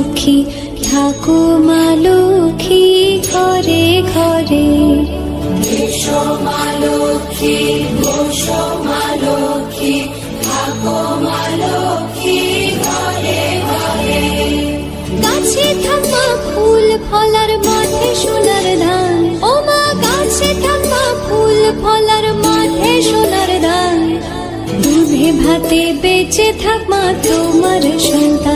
লক্ষ্মী থাকো মা লক্ষ্মী ঘরে ঘরে। এসো মা লক্ষ্মী বসো মা লক্ষ্মী থাকো মা লক্ষ্মী ঘরে ঘরে। গাছে থাকা ফুল ফলার মাঠে সোনার ধান ও মা গাছে থাকা ফুল ফলার মাঠে সোনার ধান দুধে ভাতে বেঁচে থাক মা তোমার সন্তান।